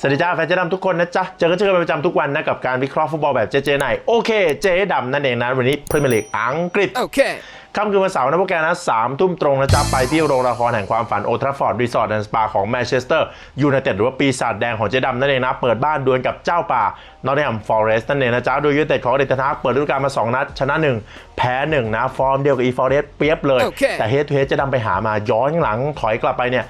สวัสดีจ้าแฟนเจ๊ดำทุกคนนะจ๊ะ เจอกันเจอกันเป็นประจำทุกวันนะ กับการวิเคราะห์ฟุตบอลแบบเจ๊เจ๊ในโอเค เจ๊ดำนั่นเองนะ วันนี้พรีเมียร์ลีกอังกฤษ Okay. ค่ำคืนวันเสาร์นะพวกแกนะสามทุ่มตรงนะจ๊ะ ไปที่โรงละครแห่งความฝันโอทราฟอร์ด รีสอร์ทแอนด์สปาของแมนเชสเตอร์ยูไนเต็ดหรือว่าปีศาจแดงของเจ๊ดำนั่นเองนะ เปิดบ้านดวลกับเจ้าป่านอตติงแฮมฟอเรสต์นั่นเองนะจ๊ะโดยยูไนเต็ดของเดนทาร์กเปิดฤดูกาลมา 2 นัด ชนะ 1 แพ้ 1 นะ ฟอร์มเดียวกับอีฟอเรสต์เปรียบเลยโอเคแต่เฮดทูเฮดเจ๊ดำไปหามาย้อนหลังถอยกลับไปเนี่ย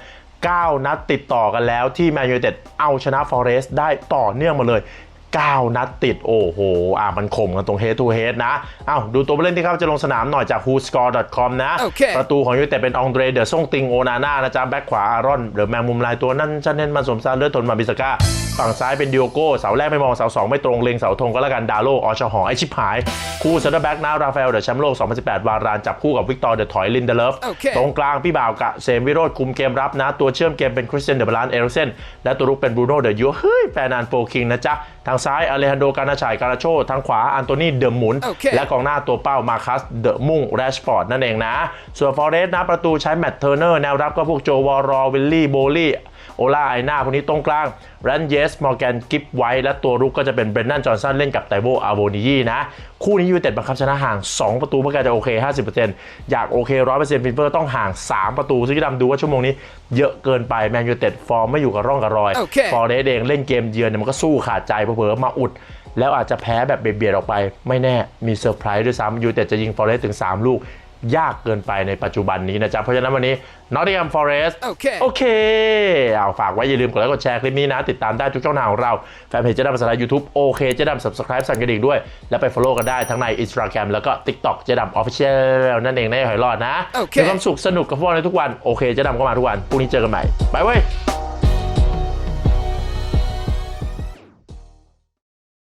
9 นัดติดต่อกันแล้วที่แมนยูไนเต็ดเอาชนะฟอเรสต์ได้ต่อเนื่องมาเลย 9 นัดติดโอ้โห อะมันข่มกันตรง head to head นะเอ้าดูตัวผู้เล่นที่เขาจะลงสนามหน่อยจาก whoscore.com นะโอเคประตูของยูไนเต็ดเป็นองเดรเดอร์ซ่งติงโอนาน่านะจ๊ะแบ็คขวาอารอนเดอะแมงมุมลายตัวนั่นชันเน้นมาสมซานเลือดทนมาบิสก้า ฝั่งซ้ายเป็นดิโอโก้เสาแรกไม่มองเสาสองไม่ตรงเล็งเสาธงก็แล้วกันดาโลออชหอไอชิบหาย คู่เซนเตอร์แบ็กนะราฟาเอลเดอะแชมป์โลก 2018 วารานจับคู่กับวิกตอร์เดอะถอยลินเดเลฟโอเคตรงกลางพี่บ่าวกะเซมวิโรธคุมเกมรับนะตัวเชื่อมเกมเป็นคริสเตียนเดบรานเอริเซนและตัวรุกเป็นบรูโน่เดอะยูเฮ้ยแฟร์นานโฟคิงนะจ๊ะทางซ้ายอเลฮันโดการนาชัยการาโชทางขวาอันโตนีเดอะหมุนโอเคและกองหน้าตัวเป้ามาคัสเดอะมุ่งแรชฟอร์ดนั่นเองนะส่วนฟอเรสต์นะประตูใช้แมตต์เทอร์เนอร์แนวรับก็พวกโจวอรอวิลลี่โบลี่ โอลาไอนาพวกนี้ตรงกลางแรนเยสมอร์แกนกิฟไวและตัวรุกก็จะเป็นเบรนนันจอห์นสันเล่นกับไตโบอาโวนิยีนะ คู่นี้ยูไนเต็ดบังคับชนะห่าง 2 ประตูเพื่อการจะโอเค 50%อยากโอเค 100%ฟินเฟอร์ต้องห่าง 3 ประตู ซึ่งจะดำดูว่าชั่วโมงนี้เยอะเกินไปแมนยูไนเต็ดฟอร์มไม่อยู่กับร่องกับรอยโอเคฟอร์เรสเองเล่นเกมเยือนเนี่ยมันก็สู้ขาดใจเผลอๆมาอุดแล้วอาจจะแพ้แบบเบียดๆออกไป ไม่แน่มีเซอร์ไพรส์ด้วยซ้ำยูไนเต็ดจะยิงฟอร์เรสถึง 3 ลูก ยากเกินไปในปัจจุบันนี้นะจ๊ะ เพราะฉะนั้นวันนี้นอตติงแฮมฟอเรสโอเคโอเค เอาฝากไว้อย่าลืมกดไลค์กดแชร์คลิปนี้นะ ติดตามได้ทุกช่องทางของเรา แฟนเพจเจ๊ดำภาษาไทยยูทูบโอเคเจ๊ดำ subscribe สั่นกระดิ่งด้วย แล้วไป follow กันได้ทั้งใน Instagram แล้วก็ TikTok เจ๊ดำ Official นั่นเองนะอย่าหอยรอดนะโอเคมีความสุขสนุกกับพวกเราในทุกวันโอเคเจ๊ดำก็มาทุกวันพรุ่งนี้เจอกันใหม่บายเว้ย